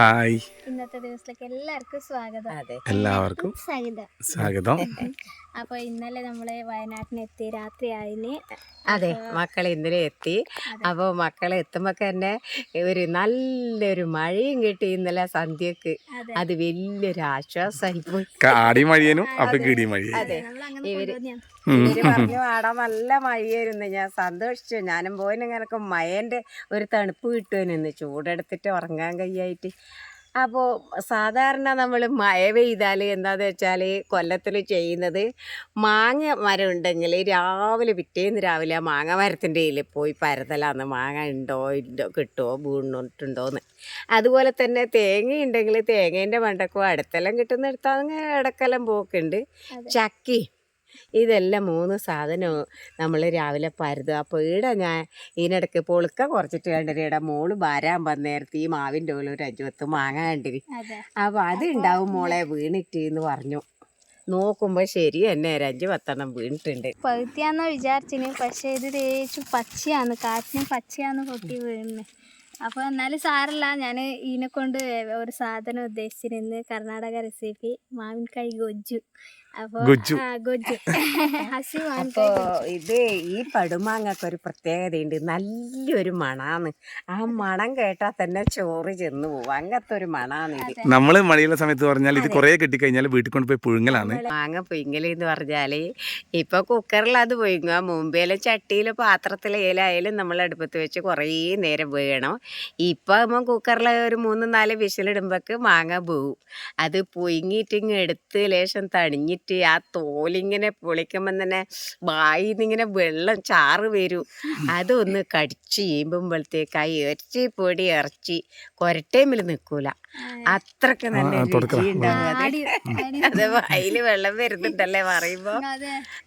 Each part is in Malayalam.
Hi. ദിവസത്തിലേക്ക് എല്ലാവർക്കും സ്വാഗതം. എല്ലാവർക്കും സ്വാഗതം സ്വാഗതം. അപ്പോൾ ഇന്നലെ നമ്മൾ വയനാട്ടിന് എത്തി രാത്രി ആയിന് അതെ മക്കൾ ഇന്നലെ എത്തി. അപ്പോൾ മക്കൾ എത്തുമ്പോൾ തന്നെ ഒരു നല്ലൊരു മഴയും കിട്ടി ഇന്നലെ സന്ധ്യക്ക്. അതെ. വലിയൊരു ആശ്വാസമായി പോയി. കാടി മഴിയനും അപ്പൊ കിടി മഴിയും. അതെ. നമ്മൾ അങ്ങനെ ഇവർ പറഞ്ഞു ആടാ നല്ല മഴയായിരുന്നു. ഞാൻ സന്തോഷിച്ചു. ഞാനും പോയിന് ഇങ്ങനൊക്കെ മഴന്റെ ഒരു തണുപ്പ് കിട്ടുമെന്ന് ചൂടെടുത്തിട്ട് ഉറങ്ങാൻ കഴിയായിട്ട് അപ്പോൾ സാധാരണ നമ്മൾ മഴ പെയ്താൽ എന്താണെന്ന് വെച്ചാൽ കൊല്ലത്തിൽ ചെയ്യുന്നത് മാങ്ങ മരം ഉണ്ടെങ്കിൽ രാവിലെ പിറ്റേന്ന് രാവിലെ ആ മാങ്ങ മരത്തിന്റെ കയ്യിൽ പോയി പരതലാന്ന് മാങ്ങ ഉണ്ടോ ഉണ്ടോ കിട്ടുമോ വീണിട്ടുണ്ടോന്ന്. അതുപോലെ തന്നെ തേങ്ങ ഉണ്ടെങ്കിൽ തേങ്ങേന്റെ മണ്ടക്കോ അടുത്തെല്ലാം കിട്ടുന്നിടത്ത് അങ്ങനെ ഇടക്കെല്ലാം പോക്കുണ്ട്. ചക്കി ഇതെല്ലാം മൂന്ന് സാധനവും നമ്മൾ രാവിലെ പരുതുക അപ്പോൾ ഈടെ ഞാൻ ഇതിനിടയ്ക്ക് പൊളുക്ക കുറച്ചിട്ട് കണ്ടിരി ഇവിടെ മോൾ വരാൻ വന്നേരത്ത് ഈ മാവിന്റെ ഉള്ളിൽ ഒരു അഞ്ചു പത്ത് മാങ്ങ കണ്ടിരി അപ്പോൾ അത് ഉണ്ടാവും മോളെ വീണിട്ട് എന്ന് പറഞ്ഞു. നോക്കുമ്പോൾ ശരി തന്നെ ഒരു അഞ്ച് പത്തെണ്ണം വീണിട്ടുണ്ട്. പഴുത്തിയാന്ന് വിചാരിച്ചിന് പക്ഷെ ഇത് തേച്ചു പച്ചയാണ് കാറ്റിനും പച്ചയാന്ന് പൊട്ടി വീണ്. അപ്പോൾ എന്നാലും സാരല്ല ഞാൻ ഇതിനെ കൊണ്ട് ഒരു സാധനം ഉദ്ദേശിച്ചിരുന്നു കർണാടക റെസിപ്പി മാവിൻ കൈ ഗൊജ്ജു മാവിൻകായ് ഗൊജ്ജു. ഇത് ഈ പടുമാങ്ങക്ക് ഒരു പ്രത്യേകതയുണ്ട്. നല്ലൊരു മണാന്ന്. ആ മണം കേട്ടാൽ തന്നെ ചോറ് ചെന്ന് പോകും അങ്ങനത്തെ ഒരു മണാന്ന് ഇത്. നമ്മൾ മഴയുള്ള സമയത്ത് പറഞ്ഞാൽ ഇത് കുറെ കിട്ടിക്കഴിഞ്ഞാൽ വീട്ടിൽ കൊണ്ടുപോയി പുഴുങ്ങലാണ്. മാങ്ങ പൊയ്ങ്ങൽ എന്ന് പറഞ്ഞാൽ ഇപ്പൊ കുക്കറിൽ അത് പുഴുങ്ങുക. മുമ്പേലെ ചട്ടിയിലും പാത്രത്തിൽ ഏലായാലും നമ്മൾ അടുപ്പത്ത് വെച്ച് കുറേ നേരം വേണം. ഇപ്പൊ നമ്മൾ കുക്കറിൽ ഒരു മൂന്ന് നാല് വിശലിടുമ്പോക്ക് മാങ്ങ പോവും. അത് പൊയ്ങ്ങിയിട്ടിങ്ങ് എടുത്ത് ലേശം തണിഞ്ഞിട്ട് ആ തോലിങ്ങനെ പൊളിക്കുമ്പം തന്നെ വായിൽ നിന്നിങ്ങനെ വെള്ളം ചാറ് വരും. അതൊന്ന് കടിച്ച് ചെയ്യുമ്പോഴത്തേക്ക് ആ ഇറച്ചി പൊടി ഇറച്ചി കൊരട്ടേമിൽ നിൽക്കൂല അത്രയ്ക്ക് നല്ല. രുചി ഉണ്ടാവും അത്. ആടി- ആടി- അത് വായിൽ വെള്ളം വരുന്നുണ്ടല്ലേ പറയുമ്പോ.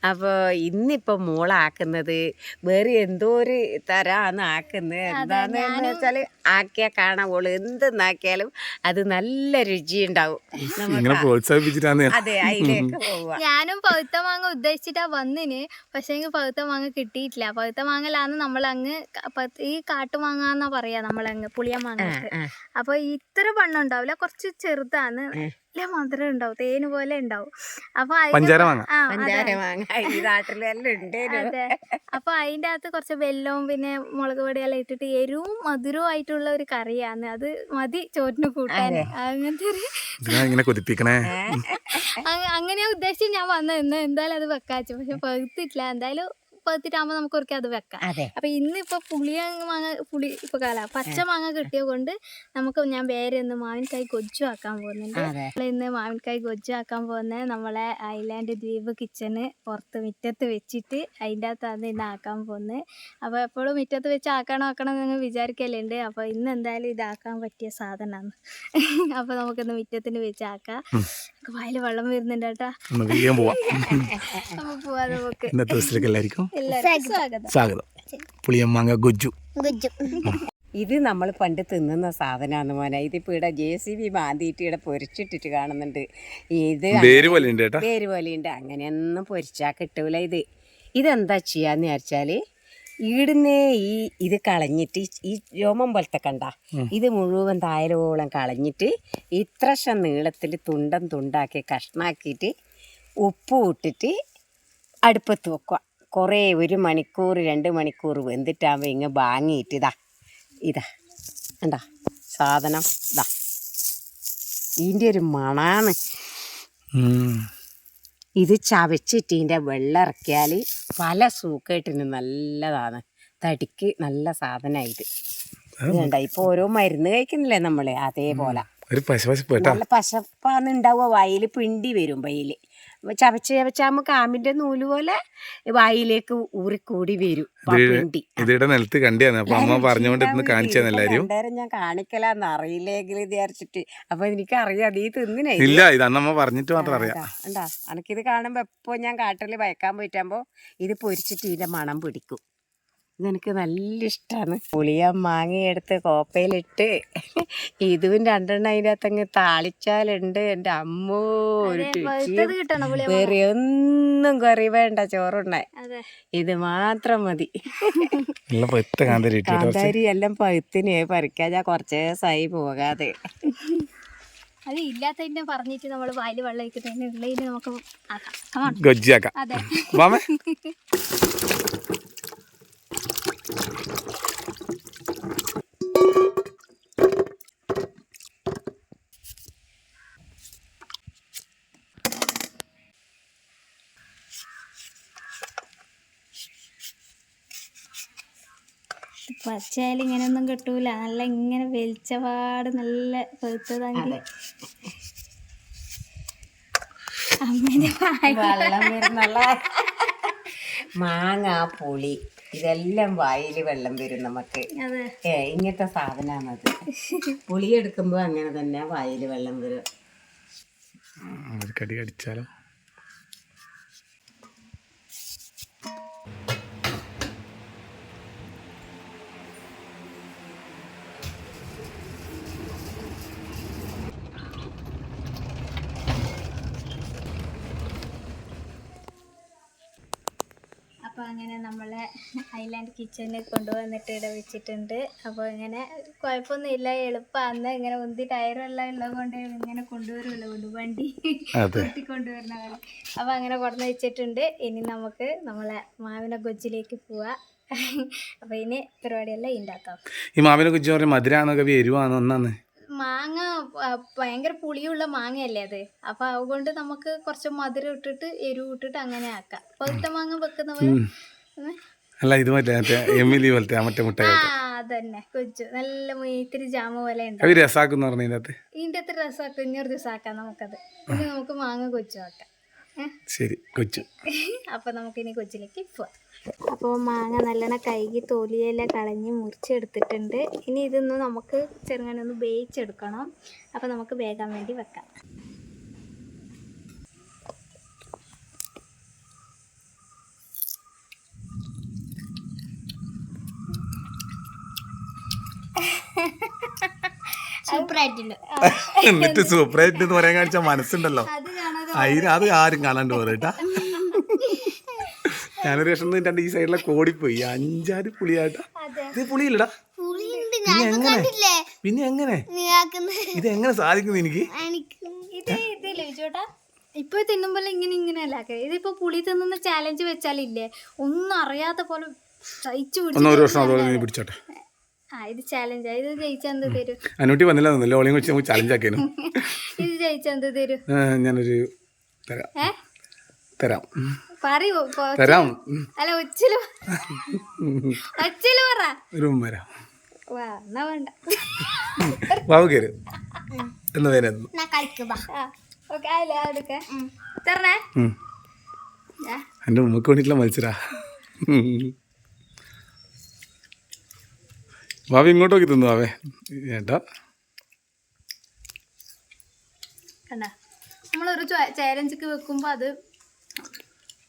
അപ്പോ ഇന്നിപ്പോ മോളാക്കുന്നത് വേറെ എന്തോ ഒരു തരാന്ന് ആക്കുന്നത് എന്താന്ന് വെച്ചാൽ ആക്കിയാ കാണാൻ ഓൾ. എന്തെന്നാക്കിയാലും അത് നല്ല രുചി ഉണ്ടാവും. അതെ അതിലേക്ക് പോവാ. ഞാനും പൗത്ത മാങ്ങ ഉദ്ദേശിച്ചിട്ടാ വന്നിന്. പക്ഷെ എനിക്ക് പൗത്ത മാങ്ങ കിട്ടിയിട്ടില്ല. പൗത്ത മാങ്ങലാന്ന് നമ്മളങ്ങ് ഈ കാട്ടുമാങ്ങ എന്നാ പറയാ നമ്മളങ്ങ് പുളിയ മാങ്ങ ആ. അപ്പൊ ഇത്ര വണ്ണം ഉണ്ടാവില്ല. കുറച്ച് ചെറുതാണ്. നല്ല മധുരം ഉണ്ടാവും. തേന് പോലെ ഉണ്ടാവും. അപ്പൊ അപ്പൊ അതിന്റെ അകത്ത് കുറച്ച് വെല്ലവും പിന്നെ മുളക് പൊടിയെല്ലാം ഇട്ടിട്ട് എരിവും മധുരവും ആയിട്ടുള്ള ഒരു കറിയാണ്. അത് മതി ചോറിന് കൂട്ടാൻ. അങ്ങനത്തെ ഒരു അങ്ങനെയാ ഉദ്ദേശിച്ച് ഞാൻ വന്നത്. എന്തായാലും അത് വെക്കാച്ചു. പക്ഷെ പകുത്തിട്ടില്ല എന്തായാലും പഴുത്തിട്ടാകുമ്പോ നമുക്ക് ഒരിക്കൽ അത് വെക്കാം. അതെ. അപ്പൊ ഇന്ന് ഇപ്പൊ പുളിയ മാങ്ങ പുളി ഇപ്പൊ കാല പച്ച മാങ്ങ കിട്ടിയ കൊണ്ട് നമുക്ക് ഞാൻ വേറെ ഒന്ന് മാവിൻകായ് കൊച്ചു ആക്കാൻ പോകുന്നുണ്ട്. ഇന്ന് മാവിൻകായ് കൊച്ചു ആക്കാൻ പോകുന്നത് നമ്മളെ ഐലാൻഡ് ദ്വീപ് കിച്ചണ് പുറത്ത് മുറ്റത്ത് വെച്ചിട്ട് അതിന്റെ അകത്താണ് ഇന്ന് ആക്കാൻ പോകുന്നത്. അപ്പോൾ എപ്പോഴും മുറ്റത്ത് വെച്ച് ആക്കണം ആക്കണം എന്ന് വിചാരിക്കലുണ്ട്. അപ്പോൾ ഇന്ന് എന്തായാലും ഇതാക്കാൻ പറ്റിയ സാധനമാണ് അപ്പോൾ നമുക്കിന്ന് മുറ്റത്തിന് വെച്ച് ആക്കാം. വായിൽ വെള്ളം വരുന്നുണ്ട് കേട്ടോ. നമുക്ക് പോവാം. നമുക്ക് പോവാം നമുക്ക്. സ്വാഗതം. സ്വാഗതം. ഗുജു ഗുജ്ജു. ഇത് നമ്മൾ പണ്ട് തിന്നുന്ന സാധനമാണ് മോനെ. ഇതിപ്പോ ഇവിടെ ജെ സി ബി മാന്തിയിട്ട് ഇവിടെ പൊരിച്ചിട്ടിട്ട് കാണുന്നുണ്ട്. ഇത് പേര് പോലെയുണ്ട് അങ്ങനെയൊന്നും പൊരിച്ചാ കിട്ടൂല ഇത്. ഇതെന്താ ചെയ്യാന്ന് വിചാരിച്ചാൽ ഈടുന്നേ ഈ ഇത് കളഞ്ഞിട്ട് ഈ- ഈ രോമം പോലത്തെ കണ്ട? ഇത് മുഴുവൻ തായലോളം കളഞ്ഞിട്ട് ഇത്രശം നീളത്തിൽ തുണ്ടം തുണ്ടാക്കി കഷ്ണാക്കിയിട്ട് ഉപ്പ് ഇട്ടിട്ട് അടുപ്പത്ത് വെക്കുക. കുറേ ഒരു മണിക്കൂർ രണ്ട് മണിക്കൂർ വെന്തിട്ടാകുമ്പോൾ ഇങ്ങ് വാങ്ങിയിട്ട് ഇതാ ഇതാ എന്താ സാധനം ഇതാ. ഇതിന്റെ ഒരു മണാണ്. ഇത് ചവച്ചിട്ട് ഇതിന്റെ വെള്ളം ഇറക്കിയാൽ പല സൂക്കേട്ടിനും നല്ലതാണ്. തടിക്ക് നല്ല സാധനമായത് ഇതുണ്ട ഇപ്പോൾ ഓരോ മരുന്ന് കഴിക്കുന്നില്ലേ നമ്മൾ അതേപോലെ. നല്ല പശപ്പാന്ന് ഉണ്ടാവുക വായിൽ പിണ്ടി വരും വയിൽ ചവച്ച് ചവച്ചാകുമ്പോൾ കാമ്പിന്റെ നൂൽ പോലെ വായിലേക്ക് ഊറിക്കൂടി വരും. നിലത്ത് കണ്ടിയാണ് അപ്പൊ അമ്മ എല്ലാരും ഞാൻ കാണിക്കലാന്ന് അറിയില്ലെങ്കിൽ വിചാരിച്ചിട്ട്. അപ്പൊ എനിക്ക് അറിയാം നീ തിന്നിനെ. ഇല്ല ഇത് അന്നമ്മ പറഞ്ഞിട്ട് മാത്രം അറിയാം. ഉണ്ടാ എനിക്കിത് കാണുമ്പോ എപ്പോ ഞാൻ കാട്ടിൽ വയക്കാൻ പോയിട്ടാകുമ്പോ ഇത് പൊരിച്ചിട്ട് ഇതിന്റെ മണം പിടിക്കും. ഇതെനിക്ക് നല്ല ഇഷ്ടമാണ് പുളിയ മാങ്ങയെടുത്ത് കോപ്പയിലിട്ട് ഇതും രണ്ടെണ്ണം അതിന്റെ അകത്തങ്ങ് താളിച്ചാലുണ്ട്. എന്റെ അമ്മോ ഒരു വേറെ ഒന്നും കറി വേണ്ട അതെ. ഇത് മാത്രം മതി. കാന്താരി എല്ലാം പഴുത്തിന് പറിക്കാൻ ഞാൻ കുറച്ച് ദിവസമായി പോകാതെ. അത് ഇല്ലാത്തതിനെ പറഞ്ഞിട്ട് നമ്മൾ വായിൽ വെള്ളം ഉള്ളതിന് നമുക്ക് ആക്കാം. അതെ. പച്ചയായാലും ഇങ്ങനെയൊന്നും കിട്ടൂല. നല്ല ഇങ്ങനെ വെളിച്ചപാട് നല്ല. അമ്മേന്റെ വെള്ളം വരുന്നുള്ള മാങ്ങ പുളി ഇതെല്ലാം വായിൽ വെള്ളം വരും നമുക്ക്. അതെ. ഏ ഇങ്ങനത്തെ സാധനമാണത് പുളി എടുക്കുമ്പോൾ അങ്ങനെ തന്നെ വായിൽ വെള്ളം വരും. കടി കടിച്ചാലോ? അങ്ങനെ നമ്മളെ ഐലാൻഡ് കിച്ചണിൽ കൊണ്ടുവന്നിട്ട് ഇവിടെ വെച്ചിട്ടുണ്ട്. അപ്പോൾ ഇങ്ങനെ കുഴപ്പമൊന്നുമില്ല. എളുപ്പമാണ് ഇങ്ങനെ ഉന്തി ടയറെല്ലാം ഉള്ളത് കൊണ്ട് ഇങ്ങനെ കൊണ്ടുവരുമല്ലോ. കൊണ്ട് വണ്ടി കൊണ്ടുവരുന്ന പോലെ അപ്പോൾ അങ്ങനെ കുറഞ്ഞ് വെച്ചിട്ടുണ്ട്. ഇനി നമുക്ക് നമ്മളെ മാവിന കൊച്ചിലേക്ക് പോവാം. അപ്പോൾ ഇനി പരിപാടിയെല്ലാം ഇതിന്റെ ഈ മാവിന കുറിച്ച് പറഞ്ഞ മധുരാണോ കവി എരിവാണോ ഒന്നാന്ന്. മാങ്ങ ഭയങ്കര പുളിയുള്ള മാങ്ങയല്ലേ അത്? അപ്പൊ അതുകൊണ്ട് നമുക്ക് കുറച്ച് മധുരം ഇട്ടിട്ട് എരിവ് ഇട്ടിട്ട് അങ്ങനെ ആക്കാം. പഴുത്ത മാങ്ങ വെക്കുന്ന പോലെ അല്ല ഇത് മറ്റേ മറ്റേ എമിലി പോലത്തെ മറ്റേ അതന്നെ. കൊച്ചു നല്ല മീത്തിരി ജാമ പോലെ ഉണ്ട്. ഇതിന്റെ അകത്ത് ഇതിന്റെ അത്ര രസമാക്കാം ഒരു ദിവസം ആക്കാം നമുക്കത്. ഇനി നമുക്ക് മാങ്ങ കൊച്ചു ആക്കാം? ശരി കൊച്ചു. അപ്പൊ നമുക്കിനി കൊച്ചിലേക്ക് പോവാം. അപ്പോൾ മാങ്ങ നല്ലോണം കഴുകി തൊലിയെല്ലാം കളഞ്ഞ് മുറിച്ചെടുത്തിട്ടുണ്ട്. ഇനി ഇതൊന്ന് നമുക്ക് ചെറുങ്ങനെ ഒന്ന് വേവിച്ചെടുക്കണം. അപ്പോൾ നമുക്ക് വേകാൻ വേണ്ടി വെക്കാം. സൂപ്പറായിട്ടുണ്ട് എന്നിട്ട് സൂപ്പറായിട്ട് പറയാൻ കാണിച്ച മനസ്സുണ്ടല്ലോ. അത് അതിന് അത് ആരും കാണാണ്ട് പോരട്ടാ ഞാനൊരു വിഷം രണ്ട് ഈ സൈഡിലെ കോടിപ്പോയി. അഞ്ചാറ് പുളിയാട്ടാ. ഇത് പുളിയില്ലടാ. പിന്നെ എങ്ങനെ? പിന്നെ എങ്ങനെ? ഇത് എങ്ങനെ സാധിക്കുന്നു എനിക്ക്? ഇത് ഇത് ലഭിച്ചോട്ടാ ഇപ്പൊ തിന്നുമ്പോൾ ഇങ്ങനെ ഇങ്ങനെ അല്ല ഇതിപ്പോ പുളി തിന്നുന്ന ചാലഞ്ച് വെച്ചാലില്ലേ? ഒന്നും അറിയാത്ത പോലെ സഹിച്ചു ഒന്ന് ഒരു വർഷം അതുപോലെ നീ പിടിച്ചോട്ടെ. ആ ഇത് ചാലഞ്ച് ഇത് ജയിച്ചെന്ത് തരും? അനുട്ടി വന്നില്ല ഓളിയും വെച്ച് നമുക്ക് ചലഞ്ച് ആക്കിയാലും ഇത് ജയിച്ചെന്ത് തരും? ഞാനൊരു തരാം. തരാം. പറയൂ. തരാം. അല്ല ഒച്ചിൽ ഒച്ചിൽ പറ. വരാം. എന്റെ ഉമ്മക്ക് വേണ്ടിയിട്ടുള്ള മത്സരാ. ഭാവി ഇങ്ങോട്ട് നോക്കി തിന്നു ബാവേ ഏട്ടാ. കണ്ട? നമ്മളൊരു ചാലഞ്ചൊക്കെ വെക്കുമ്പോൾ അത്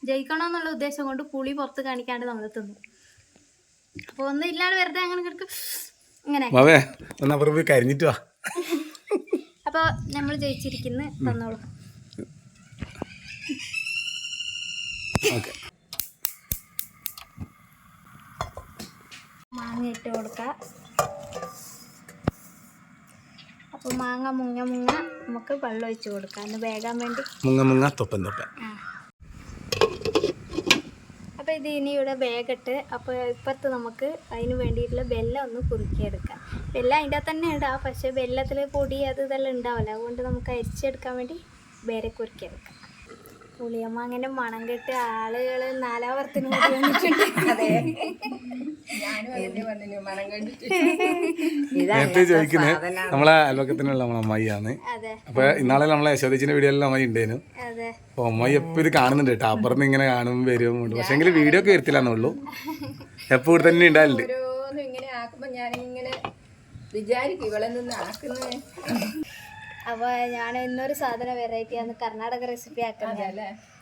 ജയിക്കണമെന്നുള്ള ഉദ്ദേശം കൊണ്ട് പുളി പുറത്ത് കാണിക്കാണ്ട് നമ്മൾ തിന്നു. അപ്പൊ ഒന്നും ഇല്ലാണ്ട് വെറുതെ അങ്ങനെ കിടക്കും ഇങ്ങനെ. അപ്പൊ കരിഞ്ഞിട്ട് വാ. അപ്പോൾ നമ്മൾ ജയിച്ചിരിക്കുന്ന തന്നോളൂ. ഓക്കെ. മാങ്ങ ഇട്ട് കൊടുക്കുക അപ്പോൾ മാങ്ങ മുങ്ങ മുങ്ങ നമുക്ക് വെള്ളം ഒഴിച്ച് കൊടുക്കാം. ഒന്ന് വേകാൻ വേണ്ടി. മുങ്ങ മുങ്ങ തൊപ്പൻ തൊപ്പൻ. അപ്പോൾ ഇത് ഇനി ഇവിടെ വേഗട്ട്. അപ്പോൾ ഇപ്പുറത്ത് നമുക്ക് അതിന് വേണ്ടിയിട്ടുള്ള വെല്ലം ഒന്ന് കുറുക്കിയെടുക്കാം. വെല്ലം അതിന്റെ തന്നെ ഇടാം. പക്ഷേ വെല്ലത്തിൽ പൊടി അത് ഇതെല്ലാം ഉണ്ടാവില്ല. അതുകൊണ്ട് നമുക്ക് അരിച്ചെടുക്കാൻ വേണ്ടി വേറെ കുറുക്കിയെടുക്കാം. പുളിയമ്മ അങ്ങനെ മണം കെട്ട് ആളുകൾ നാലാവർത്തിന് കൂടി വന്നിട്ടുണ്ട്. നേരത്തെ ചോദിക്കുന്നത് നമ്മളെ അയൽവക്കത്തിനുള്ള നമ്മളെ അമ്മായിയാണ്. അതെ. അപ്പൊ ഇന്നാളെ നമ്മളെ യശോദിച്ചിന്റെ വീഡിയോ എല്ലാം അമ്മായി ഉണ്ടായിരുന്നു അതെ. അപ്പൊ അമ്മായി എപ്പോ ഇത് കാണുന്നുണ്ട് കേട്ടോ. അപ്പുറത്ത് ഇങ്ങനെ കാണും വരും പക്ഷെ എങ്കിൽ വീഡിയോ ഒക്കെ വരത്തില്ലെന്നുള്ളൂ എപ്പോ ഇവിടെ തന്നെ ഉണ്ടായിട്ടുണ്ട് വിചാരിക്കും ഇവളെ നിന്ന് ആക്കുന്നത് അപ്പൊ ഞാൻ ഇന്നൊരു സാധനം വെറൈറ്റി ആണ് കർണാടക റെസിപ്പി ആക്കുന്നത്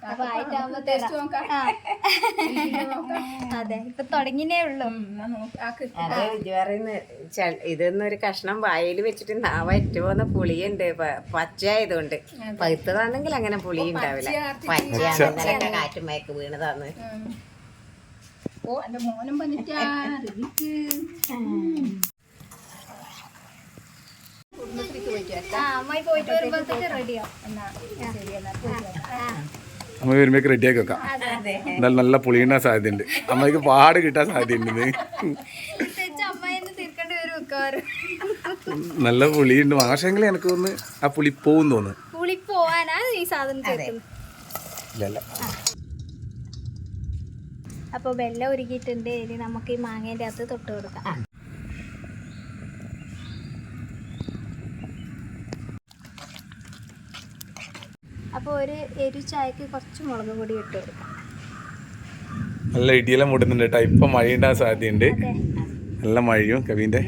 അപ്പൊ ആയിട്ടാകുമ്പോ. അതെ ഇപ്പൊ തുടങ്ങിനേ ഉള്ളൂ. ഇതൊന്നൊരു കഷ്ണം വായിൽ വെച്ചിട്ട് നാവ ഏറ്റവും പുളിയുണ്ട്. പച്ചയായതുകൊണ്ട്. പഴുത്തതാണെങ്കിൽ അങ്ങനെ പുളി ഉണ്ടാവില്ല. പച്ചയാണ് ഇന്നലെയൊക്കെ കാറ്റും മയക്ക് വീണതാന്ന് ഓ എന്റെ മോനും വന്നിട്ടാ കുടുംബശ്രീക്ക് പോയിട്ട് ആ അമ്മായി പോയിട്ട് വരുമ്പോഴത്തേക്ക് റെഡിയോ എന്നാ ശരി എന്നാ പോയിട്ട് വരാം. അമ്മ വരുമ്പോഴേക്ക് റെഡിയാക്കി വെക്കാം. എന്നാലും നല്ല പുളിയിടാൻ സാധ്യതയുണ്ട്. അമ്മയ്ക്ക് പാട് കിട്ടാൻ സാധ്യതയുണ്ട് നല്ല പുളിയുണ്ട്. പക്ഷേങ്കിൽ എനിക്ക് ഒന്ന് ആ പുളി പോവും തോന്നുന്നു. വെല്ലം അപ്പോൾ വെള്ളം ഒരുക്കിയിട്ടുണ്ട്. ഇനി നമുക്ക് ഈ മാങ്ങേന്റെ അകത്ത് തൊട്ട് കൊടുക്കാം. അപ്പോൾ ഒരു എരു ചായക്ക് കുറച്ച് മുളക് പൊടി ഇട്ട് കൊടുക്കാം. നല്ല ഇടിയെല്ലാം മുട്ടുന്നുണ്ട് കേട്ടോ. ഇപ്പം മഴയുണ്ടാകാൻ സാധ്യതയുണ്ട്. നല്ല മഴയും കവിന്റെ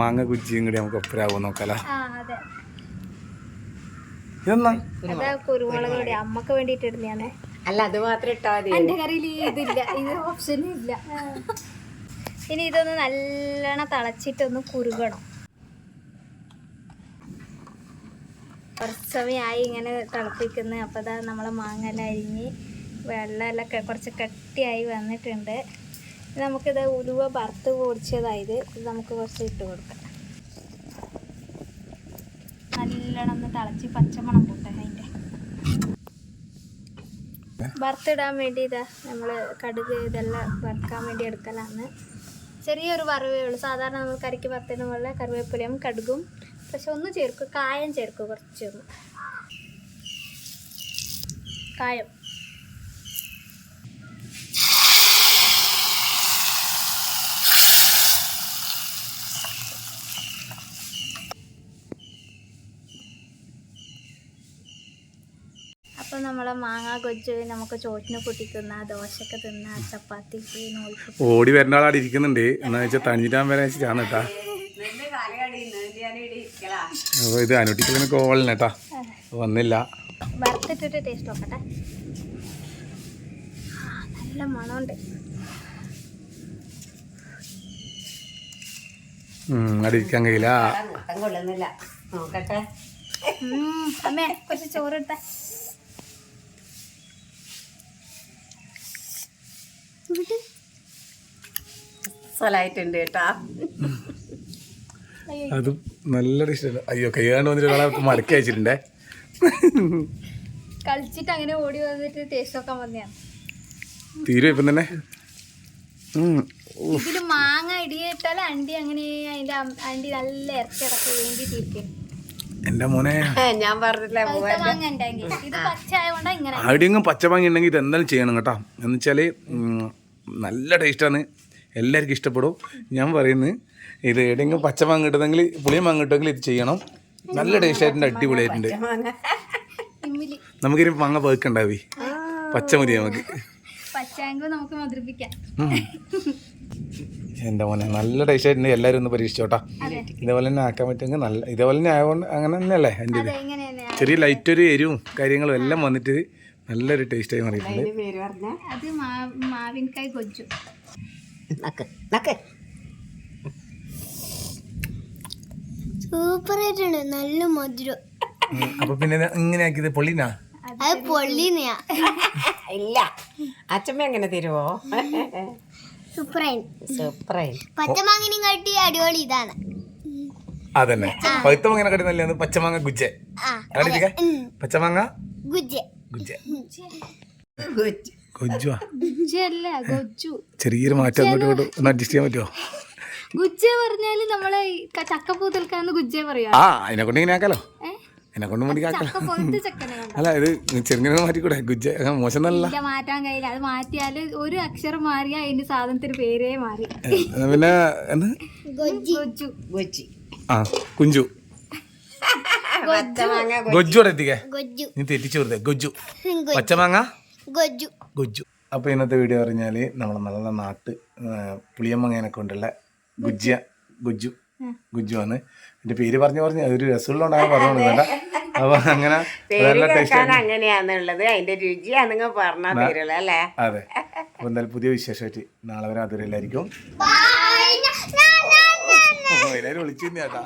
മാങ്ങ കുച്ചിയും കൂടി നമുക്ക് എപ്പോഴാകും നോക്കാലോ. ആ അതെ. ഇതെന്നാ അതാ കുരുമുളക് പൊടി. അമ്മയ്ക്ക് വേണ്ടിയിട്ട് ഇടുന്നതാണ് അല്ല അത് മാത്രം ഇട്ടാ മതി. എന്റെ കറിയിൽ ഇതില്ല. ഇത് ഓപ്ഷനും ഇല്ല ഇനി ഇതൊന്ന് നല്ലോണം തിളച്ചിട്ടൊന്ന് കുറുകണം കുറച്ച് സമയമായി ഇങ്ങനെ തിളപ്പിക്കുന്നത് അപ്പോൾ അതാ നമ്മളെ മാങ്ങല അരിഞ്ഞ് വെള്ളമെല്ലാം കുറച്ച് കട്ടിയായി വന്നിട്ടുണ്ട്. നമുക്കിത് ഉലുവ വറുത്ത് പൊടിച്ചതായത് ഇത് നമുക്ക് കുറച്ച് ഇട്ട് കൊടുക്കാം. നല്ലോണം ഒന്ന് തിളച്ച് പച്ചമണം പോട്ടെ അതിന്റെ. വറുത്തിടാൻ വേണ്ടി ഇതാ നമ്മൾ കടുക് ഇതെല്ലാം വറുക്കാൻ വേണ്ടി എടുക്കലാണ്. ചെറിയൊരു വറവേ ഉള്ളൂ. സാധാരണ നമ്മൾ കറിക്ക് വറുത്തിടുന്ന പോലെ കറിവേപ്പിലയും കടുകും പക്ഷെ ഒന്ന് ചേർക്കും. കായം ചേർക്കും കുറച്ചൊന്ന് കായം. അപ്പോൾ നമ്മളെ മാങ്ങ കൊച്ചു നമുക്ക് ചോറ്റിന് കുട്ടിക്കുന്ന തിന്നാ ദോശക്ക് തിന്ന ചപ്പാത്തിക്ക് ഓടി വരുന്ന ആളവിടെ ഇരിക്കുന്നുണ്ട്. എന്നാ വെച്ചാൽ തണിഞ്ഞിട്ടാൻ വരാൻ വെച്ചിട്ടാണ് കേട്ടാ അപ്പോൾ ഇത് അനുട്ടിക്കലിന് കോവലിന് കേട്ടാ വന്നില്ല. വറുത്തിട്ടിട്ട് ടേസ്റ്റ് നോക്കട്ടെ. ആ, നല്ല മണമുണ്ട്. അവിടെ ഇരിക്കാൻ കഴിയില്ല. നോക്കട്ടെ. അമ്മേ കുറച്ച് ചോറ് എടുത്ത. സ്ഥലമായിട്ടുണ്ട് കേട്ടാ. അത് നല്ല ടേസ്റ്റ് അയ്യോ കൈകാണ്ട് വന്നിട്ട് ഒരാളെ മടക്കി അയച്ചിട്ടുണ്ടേ? കളിച്ചിട്ട് അങ്ങനെ ഓടി വന്നിട്ട് ടേസ്റ്റ് നോക്കാൻ വന്നെയാണ് തീരും ഇപ്പം തന്നെ. ഇതിൽ മാങ്ങ ഇടിയിട്ടാൽ അണ്ടി അങ്ങനെ അതിന്റെ അണ്ടി നല്ല ഇറച്ചി ഇറക്കി വേണ്ടി തീർക്കും എന്റെ മോനെ. ഞാൻ പറഞ്ഞില്ല അവിടെയെങ്കിലും പച്ചമാങ്ങ ഉണ്ടെങ്കിൽ. ഇത് എന്തായാലും ചെയ്യണം കേട്ടോ. എന്ന് വെച്ചാൽ നല്ല ടേസ്റ്റാണ്. എല്ലാവർക്കും ഇഷ്ടപ്പെടും. ഞാൻ പറയുന്നത് ഇത് എവിടെയെങ്കിലും പച്ചമാങ്ങ കിട്ടുന്നെങ്കിൽ പുളിയമാങ്ങ കിട്ടുമെങ്കിൽ ഇത് ചെയ്യണം. നല്ല ടേസ്റ്റ് ആയിട്ടുണ്ട് അടിപൊളിയായിട്ടുണ്ട് നമുക്കൊരു മാങ്ങ പേക്കുണ്ടാവി പച്ച മതി നമുക്ക്. എന്റെ മോനെ നല്ല ടേസ്റ്റ് ആയിട്ടുണ്ട് എല്ലാവരും ഒന്ന് പരീക്ഷിച്ചോട്ടാ ഇതേപോലെ തന്നെ ആക്കാൻ പറ്റുമെങ്കിൽ നല്ല ഇതേപോലെ തന്നെ ആയതുകൊണ്ട് അങ്ങനെ തന്നെയല്ലേ എന്റെ ഇത്. ചെറിയ ലൈറ്റ് ഒരു എരിവും കാര്യങ്ങളും എല്ലാം വന്നിട്ട് നല്ലൊരു ടേസ്റ്റായി മാറിയിട്ടുണ്ട്. അത് മാവിൻകായ് നക്ക് സൂപ്പർ ആയിട്ടുണ്ട് നല്ല മധുരം. അപ്പൊ പിന്നെ ഇങ്ങനെ ആക്കിയത് പൊള്ളിനാ? അത് പൊള്ളിനെയാ. ഇല്ല. അച്ഛമ്മ എങ്ങനെ തരുവോ? കാട്ടി അടിപൊളി ഇതാണ്. അതന്നെ. പഴുത്ത മാങ്ങ കടി നല്ലത് പച്ചമാങ്ങ ഗുജ്ജെ. പച്ചമാങ്ങ? ഗുജ്ജ്. ഗുജ്ജെ. ഗുജ്ജുവാ ഗുജ്ജല്ല ഗൊജ്ജു ചെറിയൊരു മാറ്റം അങ്ങോട്ടും ഇങ്ങോട്ടും ഒന്ന് അഡ്ജസ്റ്റ് ചെയ്യാൻ പറ്റുമോ? ഗുജ്ജ പറഞ്ഞാൽ നമ്മളെ ചക്കപ്പൂതൽക്കാന്ന് ഗുജ്ജ പറയാ ആ അതിനെ കൊണ്ട് ഇങ്ങനെ ആക്കാലോ? എന്നെ കൊണ്ട് ചക്കനെ അല്ല ഇത് ചെറുങ്ങനെ മാറ്റിക്കൂടെ? ഗുജ്ജെ മോശം നല്ല മാറ്റാൻ കഴിയില്ല. അത് മാറ്റിയാൽ ഒരു അക്ഷരം മാറിയാ അതിന്റെ സാധനത്തിന് പേരേ മാറി. പിന്നെ ആ കുഞ്ചു. ഗൊജ്ജു അവിടെ എത്തിക്കേ? ഗൊജ്ജു നീ തെറ്റിച്ചു വെറുതെ. ഗൊജ്ജു പച്ചമാങ്ങ ഗൊജ്ജു ഗുജ്ജു അപ്പോൾ ഇന്നത്തെ വീഡിയോ പറഞ്ഞാൽ നമ്മളെ നല്ല നാട്ട് പുളിയമ്മങ്ങനെ കൊണ്ടുള്ള ഗുജ്ജ ഗുജ്ജു ഗുജ്ജു ആണ്. എന്റെ പേര് പറഞ്ഞു പറഞ്ഞു അതൊരു രസമുള്ളതുകൊണ്ടാണ് പറഞ്ഞു വേണ്ട അപ്പോൾ അങ്ങനെ പേര് നല്ല ടേസ്റ്റ് കേൾക്കാൻ അങ്ങനെയാന്നുള്ളത്. അതിന്റെ രുചിയാണെന്ന് പറഞ്ഞാൽ തരുള്ളൂ അല്ലേ? അതെ. അപ്പൊ എന്തായാലും പുതിയ വിശേഷമായിട്ട് നാളെ വരെ. എല്ലാവരും വിളിച്ചു തന്നെയാട്ടാ